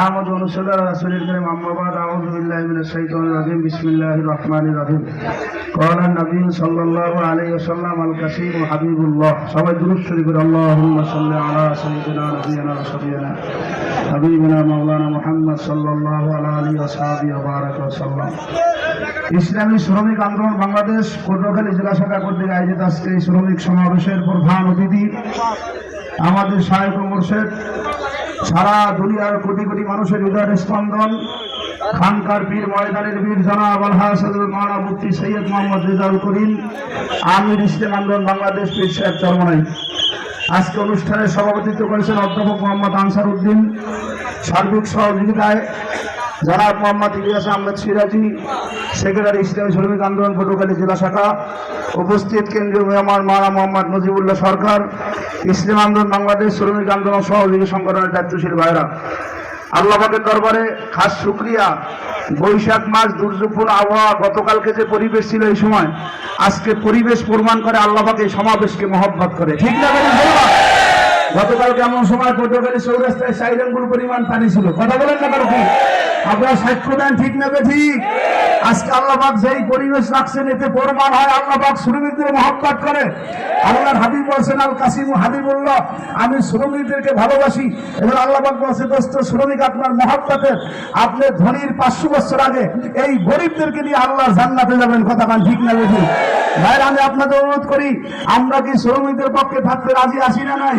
আহমদ অনুসুল্লাহ রাসুলের করিম আম্মাবাদ আহমদুল্লাহ মিনাস শাইতানির রাজিম, বিসমিল্লাহির রহমানির রহিম। কওলা নবী সাল্লাল্লাহু আলাইহি ওয়াসাল্লাম, আল কাসিম হাবিবুল্লাহ। সবাই দুরূদ শরীফ করে আল্লাহুম্মা সাল্লি আলা সাইয়্যিদিনা নবিয়ানা ওয়া শাফিয়ানা হাবিবিনা মাওলানা মুহাম্মদ সাল্লাল্লাহু আলাইহি ইসলামী শ্রমিক আন্দোলন বাংলাদেশ পটুয়াখালী জেলা শাখা কর্তৃক আয়োজিত আজকে এই শ্রমিক সমাবেশের প্রধান অতিথি আমাদের সহায়ক শেখ সারা দুনিয়ার কোটি কোটি মানুষের হৃদয়ের স্পন্দন। খানকার পীর ময়দানের বীর জনাব আলহাজ মারা মুফতি সৈয়দ মোহাম্মদ রিজাল করিম, আমির ইসলাম আন্দোলন বাংলাদেশ পীর সাহেব চরমনাই। আজকে অনুষ্ঠানে সভাপতিত্ব করেছেন অধ্যাপক মোহাম্মদ আনসার উদ্দিন সার্বিক সহযোগিতায় জনাব মোহাম্মদ ইলিয়াস আহমেদ সিরাজি, সেক্রেটারি ইসলামী শ্রমিক আন্দোলন পটুয়াখালী জেলা শাখা, উপস্থিত কেন্দ্রীয় মেহমান মারা মোহাম্মদ নজিবুল্লাহ সরকার, ইসলাম আন্দোলন বাংলাদেশ শ্রমিক আন্দোলন সহযোগী সংগঠনের দায়িত্বশীল ভাইরা। আল্লাহের দরবারে খাস শুক্রিয়া। বৈশাখ মাস দুর্যোগপূর্ণ আবহাওয়া গতকালকে যে পরিবেশ ছিল এই সময়, আজকে পরিবেশ প্রমাণ করে আল্লাহকে সমাবেশকে মহব্বত করে। ঠিক না গতকালকে এমন সময় পটুয়াখালী চৌরাস্তায় সাইরেঙ্গুর পরিমাণ পানি ছিল? কথা বলেন না কারও আপনারা সাক্ষ্য দেন, ঠিক নেবে ঠিক? আজকে আল্লাহবাক যেই পরিবেশ রাখছেন, এতে প্রমাণ হয় আল্লাহবাক শ্রমিকদের মহব্বত করে। আল্লাহর হাবিব বলছেন, আল কাসিম হাবিবুল্লাহ, আমি শ্রমিকদেরকে ভালোবাসি। এবার আল্লাহবাক বলছে, দোস্ত, শ্রমিক আপনার মহব্বতের আপনি ধনির পাঁচশো বছর আগে এই গরিবদেরকে নিয়ে আল্লাহর জান্নাতে যাবেন। কথা কান ঠিক নেবে ঠিক? ভাইয়ের আমি আপনাদের অনুরোধ করি, আমরা কি শ্রমিকদের পক্ষে থাকতে রাজি আসি না নাই!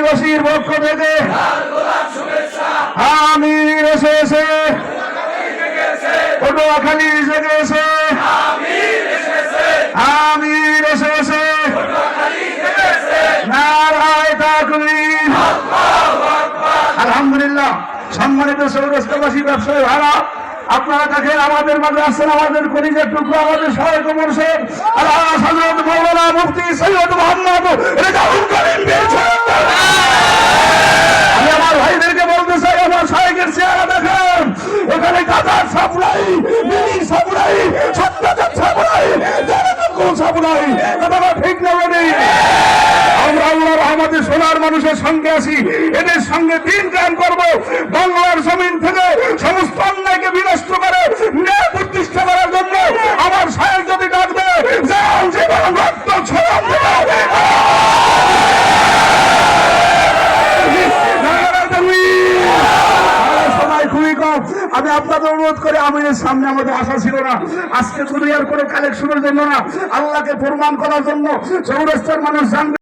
পটুয়াখালীবাসীর পক্ষ থেকে আমির এসেছে। পটুয়াখালী জেগেছে এসেছে। নারায় তাকবীর। আলহামদুলিল্লাহ, সম্মানিত সৌরাষ্ট্রবাসী ব্যবসায়ী ভাড়া আপনারা দেখেন আমাদের মাঝে আছেন আমাদের কলিজের টুকরো, আমাদের সহায়ক মোর্শেদ, আল্লাহ হযরত মাওলানা মুফতি সৈয়দ মোহাম্মদ রেজাউল করিম সাপ্লাই কোন ঠিক নেবে নেই আমরা আল্লাহর আমাদের সোনার মানুষের সঙ্গে আছি। এদের সঙ্গে দিন কায়ন করব। বাংলার জমিন থেকে সমস্ত অন্যায়কে আমি আপনাদের অনুরোধ করে, আমিনের সামনে আমাদের আশা ছিল না। আজকে দুনিয়ার কোনো কালেকশনের জন্য না। আল্লাহকে প্রমাণ করার জন্য চৌরাস্তার মানুষ জানবে।